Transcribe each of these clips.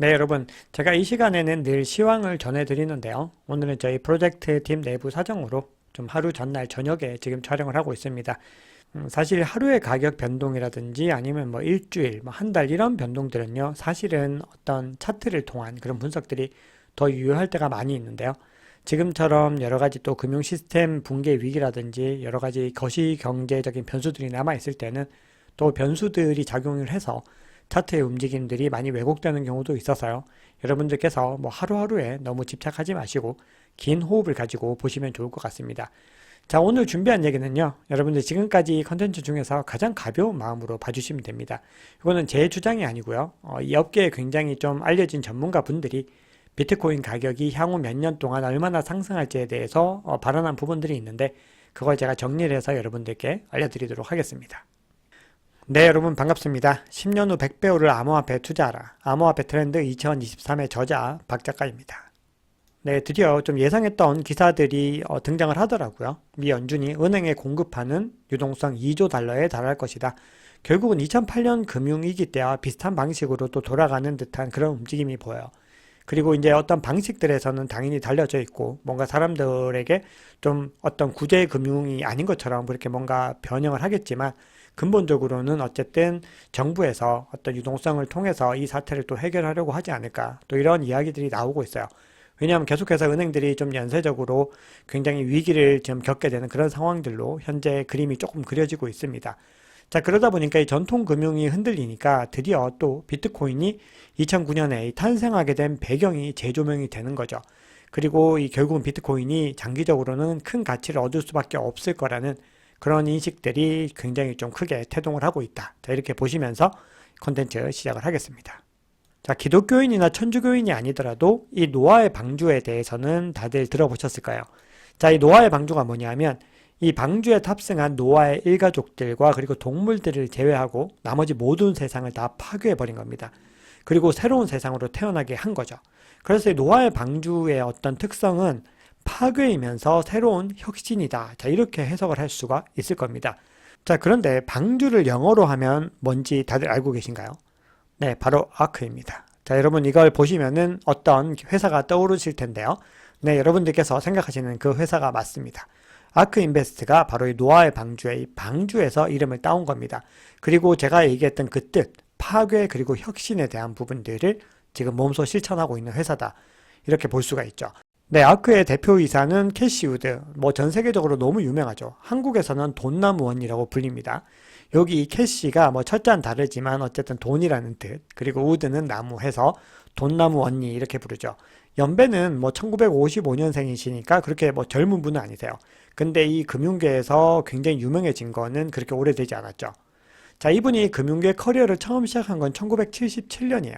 네, 여러분. 제가 이 시간에는 늘 시황을 전해드리는데요. 오늘은 저희 프로젝트 팀 내부 사정으로 좀 하루 전날 저녁에 지금 촬영을 하고 있습니다. 음, 사실 하루의 가격 변동이라든지 아니면 뭐 일주일, 뭐 한 달 이런 변동들은요, 사실은 어떤 차트를 통한 그런 분석들이 더 유효할 때가 많이 있는데요. 지금처럼 여러 가지 또 금융 시스템 붕괴 위기라든지 여러 가지 거시 경제적인 변수들이 남아 있을 때는 또 변수들이 작용을 해서 차트의 움직임들이 많이 왜곡되는 경우도 있어서요. 여러분들께서 뭐 하루하루에 너무 집착하지 마시고 긴 호흡을 가지고 보시면 좋을 것 같습니다. 자, 오늘 준비한 얘기는요. 여러분들 지금까지 컨텐츠 중에서 가장 가벼운 마음으로 봐주시면 됩니다. 이거는 제 주장이 아니고요. 어, 이 업계에 굉장히 좀 알려진 전문가 분들이 비트코인 가격이 향후 몇 년 동안 얼마나 상승할지에 대해서 어, 발언한 부분들이 있는데 그걸 제가 정리를 해서 여러분들께 알려드리도록 하겠습니다. 네, 여러분 반갑습니다. 10년 후 100배우를 암호화폐에 투자하라. 암호화폐 트렌드 2023의 저자 박 작가입니다. 네, 드디어 좀 예상했던 기사들이 어, 등장을 하더라고요. 미 연준이 은행에 공급하는 유동성 2조 달러에 달할 것이다. 결국은 2008년 금융위기 때와 비슷한 방식으로 또 돌아가는 듯한 그런 움직임이 보여요. 그리고 이제 어떤 방식들에서는 당연히 달려져 있고 뭔가 사람들에게 좀 어떤 구제 금융이 아닌 것처럼 그렇게 뭔가 변형을 하겠지만 근본적으로는 어쨌든 정부에서 어떤 유동성을 통해서 이 사태를 또 해결하려고 하지 않을까 또 이런 이야기들이 나오고 있어요. 왜냐하면 계속해서 은행들이 좀 연쇄적으로 굉장히 위기를 지금 겪게 되는 그런 상황들로 현재 그림이 조금 그려지고 있습니다. 자, 그러다 보니까 이 전통 금융이 흔들리니까 드디어 또 비트코인이 2009년에 탄생하게 된 배경이 재조명이 되는 거죠. 그리고 이 결국은 비트코인이 장기적으로는 큰 가치를 얻을 수밖에 없을 거라는 그런 인식들이 굉장히 좀 크게 태동을 하고 있다. 자, 이렇게 보시면서 콘텐츠 시작을 하겠습니다. 자, 기독교인이나 천주교인이 아니더라도 이 노아의 방주에 대해서는 다들 들어보셨을까요? 자, 이 노아의 방주가 뭐냐면 이 방주에 탑승한 노아의 일가족들과 그리고 동물들을 제외하고 나머지 모든 세상을 다 파괴해 버린 겁니다. 그리고 새로운 세상으로 태어나게 한 거죠. 그래서 이 노아의 방주의 어떤 특성은 파괴이면서 새로운 혁신이다. 자, 이렇게 해석을 할 수가 있을 겁니다. 자, 그런데 방주를 영어로 하면 뭔지 다들 알고 계신가요? 네, 바로 아크입니다. 자, 여러분 이걸 보시면은 어떤 회사가 떠오르실 텐데요. 네, 여러분들께서 생각하시는 그 회사가 맞습니다. 아크 인베스트가 바로 이 노아의 방주의 이 방주에서 이름을 따온 겁니다. 그리고 제가 얘기했던 그 뜻, 파괴 그리고 혁신에 대한 부분들을 지금 몸소 실천하고 있는 회사다. 이렇게 볼 수가 있죠. 네, 아크의 대표이사는 캐시우드. 뭐 전 세계적으로 너무 유명하죠. 한국에서는 돈나무원이라고 불립니다. 여기 이 캐시가 뭐 첫자는 다르지만 어쨌든 돈이라는 뜻. 그리고 우드는 나무 해서 돈나무 언니 이렇게 부르죠. 연배는 뭐 1955년생이시니까 그렇게 뭐 젊은 분은 아니세요. 근데 이 금융계에서 굉장히 유명해진 거는 그렇게 오래되지 않았죠. 자, 이분이 금융계 커리어를 처음 시작한 건 1977년이에요.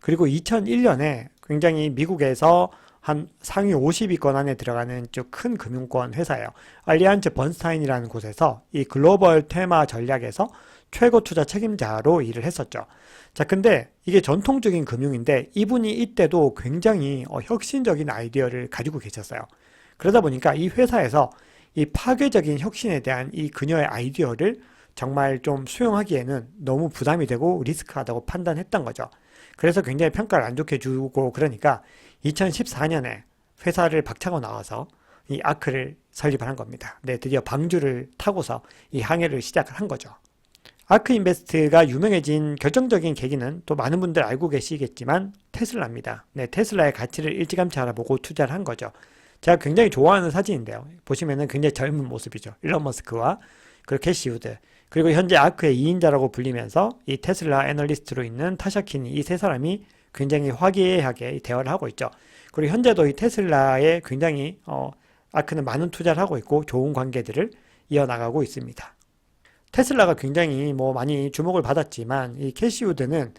그리고 2001년에 굉장히 미국에서 한 상위 50위권 안에 들어가는 좀 큰 금융권 회사예요. 알리안츠 번스타인이라는 곳에서 이 글로벌 테마 전략에서 최고 투자 책임자로 일을 했었죠. 자, 근데 이게 전통적인 금융인데 이분이 이때도 굉장히 어, 혁신적인 아이디어를 가지고 계셨어요. 그러다 보니까 이 회사에서 이 파괴적인 혁신에 대한 이 그녀의 아이디어를 정말 좀 수용하기에는 너무 부담이 되고 리스크하다고 판단했던 거죠. 그래서 굉장히 평가를 안 좋게 주고 그러니까 2014년에 회사를 박차고 나와서 이 아크를 설립을 한 겁니다. 네, 드디어 방주를 타고서 이 항해를 시작을 한 거죠. 아크 인베스트가 유명해진 결정적인 계기는 또 많은 분들 알고 계시겠지만 테슬라입니다. 네, 테슬라의 가치를 일찌감치 알아보고 투자를 한 거죠. 제가 굉장히 좋아하는 사진인데요. 보시면은 굉장히 젊은 모습이죠. 일론 머스크와 그리고 캐시우드 그리고 현재 아크의 2인자라고 불리면서 이 테슬라 애널리스트로 있는 타샤키니 이세 사람이 굉장히 화기애애하게 대화를 하고 있죠. 그리고 현재도 이 테슬라에 굉장히 어, 아크는 많은 투자를 하고 있고 좋은 관계들을 이어나가고 있습니다. 테슬라가 굉장히 뭐 많이 주목을 받았지만 이 캐시우드는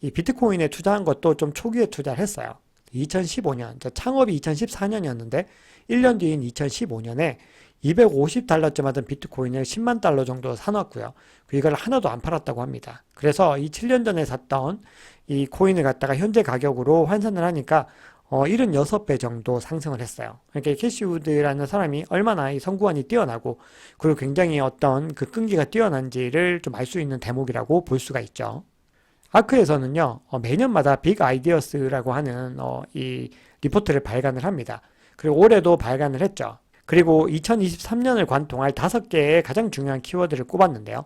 이 비트코인에 투자한 것도 좀 초기에 투자를 했어요. 2015년, 창업이 2014년이었는데 1년 뒤인 2015년에 250달러쯤 하던 비트코인을 10만 달러 정도 사놨고요. 이걸 하나도 안 팔았다고 합니다. 그래서 이 7년 전에 샀던 이 코인을 갖다가 현재 가격으로 환산을 하니까 어, 76배 정도 상승을 했어요. 그러니까 캐시우드라는 사람이 얼마나 이 성구안이 뛰어나고 그리고 굉장히 어떤 그 끈기가 뛰어난지를 좀 알 수 있는 대목이라고 볼 수가 있죠. 아크에서는요, 어, 매년마다 빅 아이디어스라고 하는 어, 이 리포트를 발간을 합니다. 그리고 올해도 발간을 했죠. 그리고 2023년을 관통할 다섯 개의 가장 중요한 키워드를 꼽았는데요.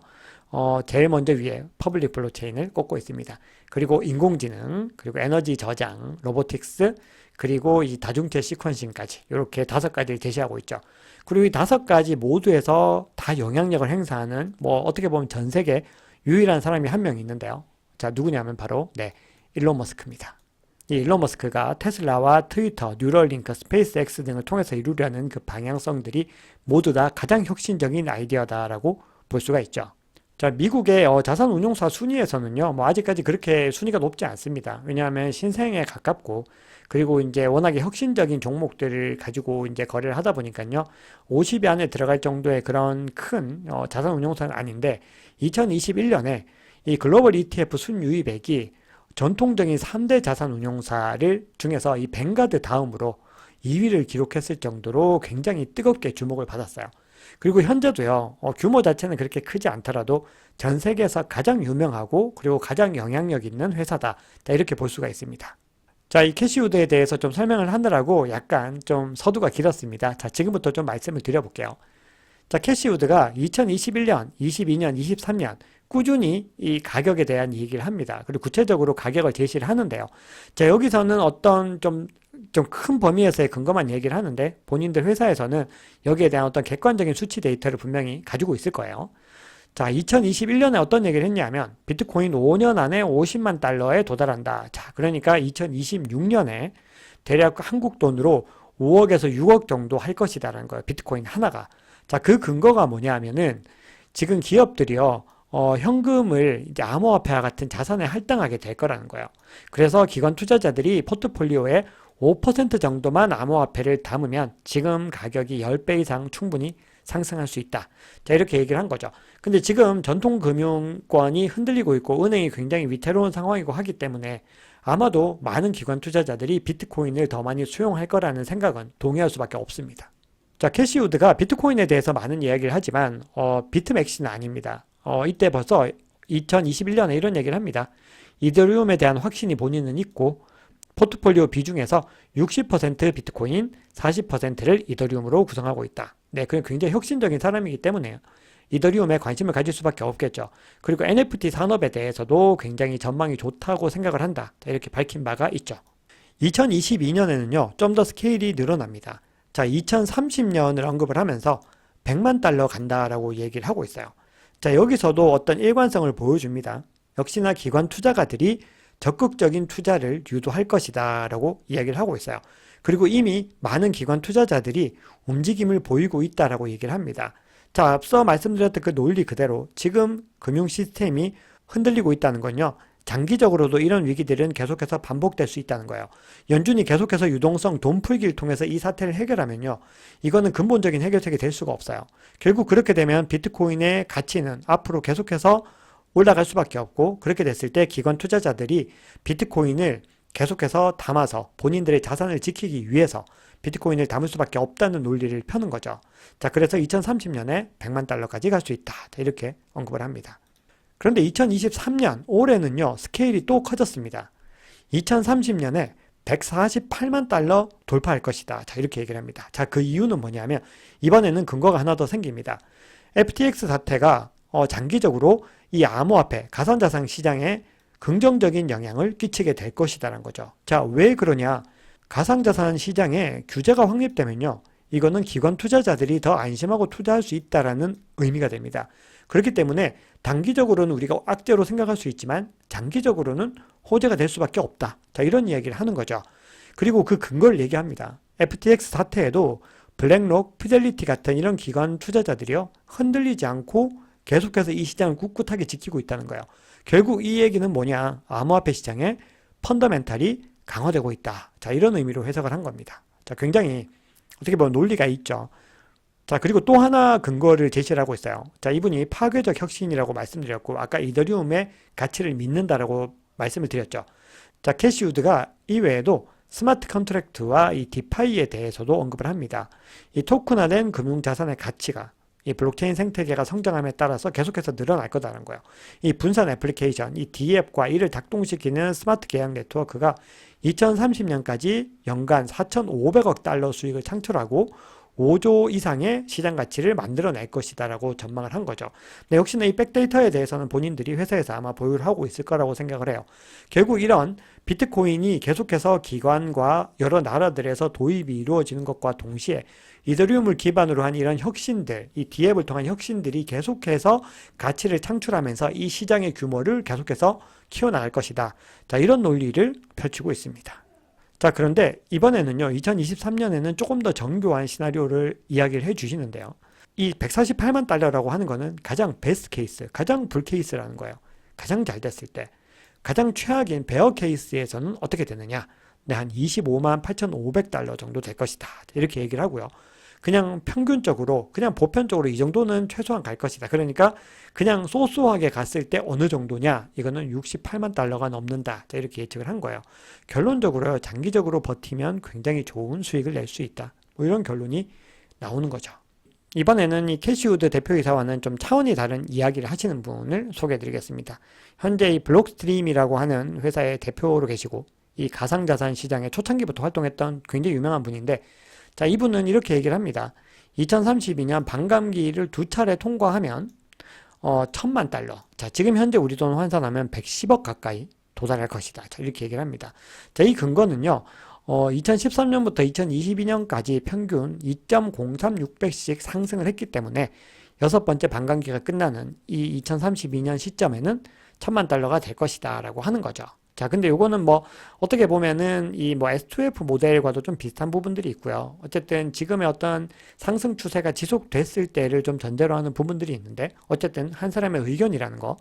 어, 제일 먼저 위에 퍼블릭 블록체인을 꼽고 있습니다. 그리고 인공지능, 그리고 에너지 저장, 로보틱스, 그리고 이 다중체 시퀀싱까지 이렇게 다섯 가지를 제시하고 있죠. 그리고 이 다섯 가지 모두에서 다 영향력을 행사하는 뭐 어떻게 보면 전 세계 유일한 사람이 한 명 있는데요. 자, 누구냐면 바로 네, 일론 머스크입니다. 이 일론 머스크가 테슬라와 트위터, 뉴럴링크, 스페이스X 등을 통해서 이루려는 그 방향성들이 모두 다 가장 혁신적인 아이디어다라고 볼 수가 있죠. 자, 미국의 어, 자산 운용사 순위에서는요, 뭐 아직까지 그렇게 순위가 높지 않습니다. 왜냐하면 신생에 가깝고, 그리고 이제 워낙에 혁신적인 종목들을 가지고 이제 거래를 하다 보니까요, 50위 안에 들어갈 정도의 그런 큰 어, 자산 운용사는 아닌데, 2021년에 이 글로벌 ETF 순유입액이 전통적인 3대 자산 운용사를 중에서 이 뱅가드 다음으로 2위를 기록했을 정도로 굉장히 뜨겁게 주목을 받았어요. 그리고 현재도요, 어, 규모 자체는 그렇게 크지 않더라도 전 세계에서 가장 유명하고 그리고 가장 영향력 있는 회사다. 자, 이렇게 볼 수가 있습니다. 자, 이 캐시우드에 대해서 좀 설명을 하느라고 약간 좀 서두가 길었습니다. 자, 지금부터 좀 말씀을 드려볼게요. 자, 캐시우드가 2021년, 22년, 23년 꾸준히 이 가격에 대한 얘기를 합니다. 그리고 구체적으로 가격을 제시를 하는데요. 자, 여기서는 어떤 좀 좀 큰 범위에서의 근거만 얘기를 하는데 본인들 회사에서는 여기에 대한 어떤 객관적인 수치 데이터를 분명히 가지고 있을 거예요. 자, 2021년에 어떤 얘기를 했냐면 비트코인 5년 안에 50만 달러에 도달한다. 자, 그러니까 2026년에 대략 한국 돈으로 5억에서 6억 정도 할 것이다라는 거예요. 비트코인 하나가. 자, 그 근거가 뭐냐면은 지금 기업들이요. 어, 현금을 이제 암호화폐와 같은 자산에 할당하게 될 거라는 거예요. 그래서 기관 투자자들이 포트폴리오에 5% 정도만 암호화폐를 담으면 지금 가격이 10배 이상 충분히 상승할 수 있다. 자, 이렇게 얘기를 한 거죠. 근데 지금 전통 금융권이 흔들리고 있고 은행이 굉장히 위태로운 상황이고 하기 때문에 아마도 많은 기관 투자자들이 비트코인을 더 많이 수용할 거라는 생각은 동의할 수밖에 없습니다. 자, 캐시우드가 비트코인에 대해서 많은 이야기를 하지만 어, 비트맥시는 아닙니다. 어, 이때 벌써 2021년에 이런 얘기를 합니다. 이더리움에 대한 확신이 본인은 있고 포트폴리오 비중에서 60% 비트코인, 40%를 이더리움으로 구성하고 있다. 네, 그건 굉장히 혁신적인 사람이기 때문에 이더리움에 관심을 가질 수밖에 없겠죠. 그리고 NFT 산업에 대해서도 굉장히 전망이 좋다고 생각을 한다. 이렇게 밝힌 바가 있죠. 2022년에는요, 좀 더 스케일이 늘어납니다. 자, 2030년을 언급을 하면서 100만 달러 간다라고 얘기를 하고 있어요. 자, 여기서도 어떤 일관성을 보여줍니다. 역시나 기관 투자가들이 적극적인 투자를 유도할 것이다 라고 이야기를 하고 있어요. 그리고 이미 많은 기관 투자자들이 움직임을 보이고 있다라고 얘기를 합니다. 자, 앞서 말씀드렸던 그 논리 그대로 지금 금융 시스템이 흔들리고 있다는 건요. 장기적으로도 이런 위기들은 계속해서 반복될 수 있다는 거예요. 연준이 계속해서 유동성 돈 풀기를 통해서 이 사태를 해결하면요. 이거는 근본적인 해결책이 될 수가 없어요. 결국 그렇게 되면 비트코인의 가치는 앞으로 계속해서 올라갈 수밖에 없고 그렇게 됐을 때 기관 투자자들이 비트코인을 계속해서 담아서 본인들의 자산을 지키기 위해서 비트코인을 담을 수밖에 없다는 논리를 펴는 거죠. 자, 그래서 2030년에 100만 달러까지 갈 수 있다. 이렇게 언급을 합니다. 그런데 2023년 올해는요, 스케일이 또 커졌습니다. 2030년에 148만 달러 돌파할 것이다. 자, 이렇게 얘기를 합니다. 자, 그 이유는 뭐냐면 이번에는 근거가 하나 더 생깁니다. FTX 사태가 어, 장기적으로 이 암호화폐, 가상자산 시장에 긍정적인 영향을 끼치게 될 것이다라는 거죠. 자, 왜 그러냐? 가상자산 시장에 규제가 확립되면요. 이거는 기관 투자자들이 더 안심하고 투자할 수 있다라는 의미가 됩니다. 그렇기 때문에 단기적으로는 우리가 악재로 생각할 수 있지만 장기적으로는 호재가 될 수밖에 없다. 자, 이런 이야기를 하는 거죠. 그리고 그 근거를 얘기합니다. FTX 사태에도 블랙록, 피델리티 같은 이런 기관 투자자들이요. 흔들리지 않고 계속해서 이 시장을 꿋꿋하게 지키고 있다는 거예요. 결국 이 얘기는 뭐냐? 암호화폐 시장의 펀더멘탈이 강화되고 있다. 자, 이런 의미로 해석을 한 겁니다. 자, 굉장히 어떻게 보면 논리가 있죠. 자, 그리고 또 하나 근거를 제시를 하고 있어요. 자, 이분이 파괴적 혁신이라고 말씀드렸고, 아까 이더리움의 가치를 믿는다라고 말씀을 드렸죠. 자, 캐시우드가 이외에도 스마트 컨트랙트와 이 디파이에 대해서도 언급을 합니다. 이 토큰화된 금융자산의 가치가 이 블록체인 생태계가 성장함에 따라서 계속해서 늘어날 거다라는 거예요. 이 분산 애플리케이션, 이 D앱과 이를 작동시키는 스마트 계약 네트워크가 2030년까지 연간 4,500억 달러 수익을 창출하고 5조 이상의 시장 가치를 만들어낼 것이다라고 전망을 한 거죠. 근데 역시나 이 백데이터에 대해서는 본인들이 회사에서 아마 보유를 하고 있을 거라고 생각을 해요. 결국 이런 비트코인이 계속해서 기관과 여러 나라들에서 도입이 이루어지는 것과 동시에 이더리움을 기반으로 한 이런 혁신들, 이 디앱을 통한 혁신들이 계속해서 가치를 창출하면서 이 시장의 규모를 계속해서 키워나갈 것이다. 자, 이런 논리를 펼치고 있습니다. 자, 그런데 이번에는요, 2023년에는 조금 더 정교한 시나리오를 이야기를 해 주시는데요. 이 148만 달러라고 하는 거는 가장 베스트 케이스, 가장 불 케이스라는 거예요. 가장 잘 됐을 때. 가장 최악인 베어 케이스에서는 어떻게 되느냐? 네, 한 25만 8,500달러 정도 될 것이다. 이렇게 얘기를 하고요. 그냥 평균적으로, 그냥 보편적으로 이 정도는 최소한 갈 것이다. 그러니까 그냥 소소하게 갔을 때 어느 정도냐? 이거는 68만 달러가 넘는다. 자, 이렇게 예측을 한 거예요. 결론적으로요, 장기적으로 버티면 굉장히 좋은 수익을 낼 수 있다. 뭐 이런 결론이 나오는 거죠. 이번에는 이 캐시우드 대표이사와는 좀 차원이 다른 이야기를 하시는 분을 소개해 드리겠습니다. 현재 이 블록스트림이라고 하는 회사의 대표로 계시고 이 가상자산 시장에 초창기부터 활동했던 굉장히 유명한 분인데 자, 이분은 이렇게 얘기를 합니다. 2032년 반감기를 두 차례 통과하면 어, 천만 달러. 자, 지금 현재 우리 돈 환산하면 110억 가까이 도달할 것이다. 자, 이렇게 얘기를 합니다. 자, 이 근거는요. 어, 2013년부터 2022년까지 평균 2.036배씩 상승을 했기 때문에 여섯 번째 반감기가 끝나는 이 2032년 시점에는 천만 달러가 될 것이다 라고 하는 거죠. 자, 근데 요거는 뭐 어떻게 보면은 이 뭐 S2F 모델과도 좀 비슷한 부분들이 있고요. 어쨌든 지금의 어떤 상승 추세가 지속됐을 때를 좀 전제로 하는 부분들이 있는데 어쨌든 한 사람의 의견이라는 거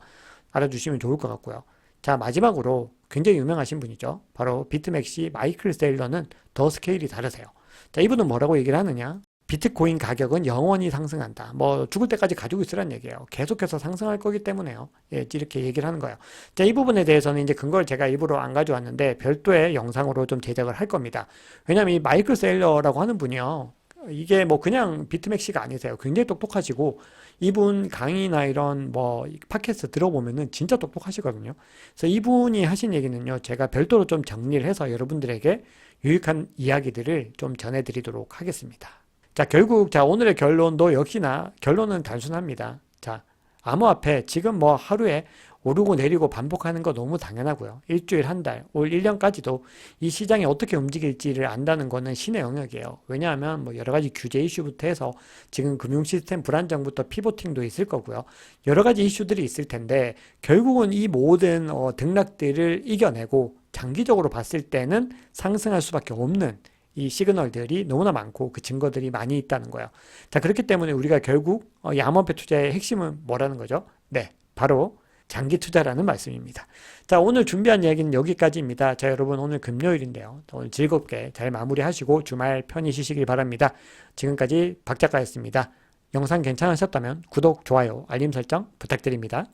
알아주시면 좋을 것 같고요. 자, 마지막으로 굉장히 유명하신 분이죠. 바로 비트맥시 마이클 세일러는 더 스케일이 다르세요. 자, 이분은 뭐라고 얘기를 하느냐? 비트코인 가격은 영원히 상승한다. 뭐 죽을 때까지 가지고 있으란 얘기예요. 계속해서 상승할 거기 때문에요. 예, 이렇게 얘기를 하는 거예요. 자, 이 부분에 대해서는 이제 근거를 제가 일부러 안 가져왔는데 별도의 영상으로 좀 제작을 할 겁니다. 왜냐하면 이 마이클 세일러라고 하는 분이요. 이게 뭐 그냥 비트맥시가 아니세요. 굉장히 똑똑하시고 이분 강의나 이런 뭐 팟캐스트 들어보면은 진짜 똑똑하시거든요. 그래서 이분이 하신 얘기는요. 제가 별도로 좀 정리를 해서 여러분들에게 유익한 이야기들을 좀 전해드리도록 하겠습니다. 자, 결국 자 오늘의 결론도 역시나 결론은 단순합니다. 자, 암호화폐 지금 뭐 하루에 오르고 내리고 반복하는 거 너무 당연하고요. 일주일, 한 달, 올 1년까지도 이 시장이 어떻게 움직일지를 안다는 거는 신의 영역이에요. 왜냐하면 뭐 여러 가지 규제 이슈부터 해서 지금 금융 시스템 불안정부터 피보팅도 있을 거고요. 여러 가지 이슈들이 있을 텐데 결국은 이 모든 어, 등락들을 이겨내고 장기적으로 봤을 때는 상승할 수밖에 없는 이 시그널들이 너무나 많고 그 증거들이 많이 있다는 거예요. 자, 그렇기 때문에 우리가 결국 어, 이 암호화폐 투자의 핵심은 뭐라는 거죠? 네, 바로 장기 투자라는 말씀입니다. 자, 오늘 준비한 이야기는 여기까지입니다. 자, 여러분 오늘 금요일인데요. 오늘 즐겁게 잘 마무리하시고 주말 편히 쉬시길 바랍니다. 지금까지 박 작가였습니다. 영상 괜찮으셨다면 구독, 좋아요, 알림 설정 부탁드립니다.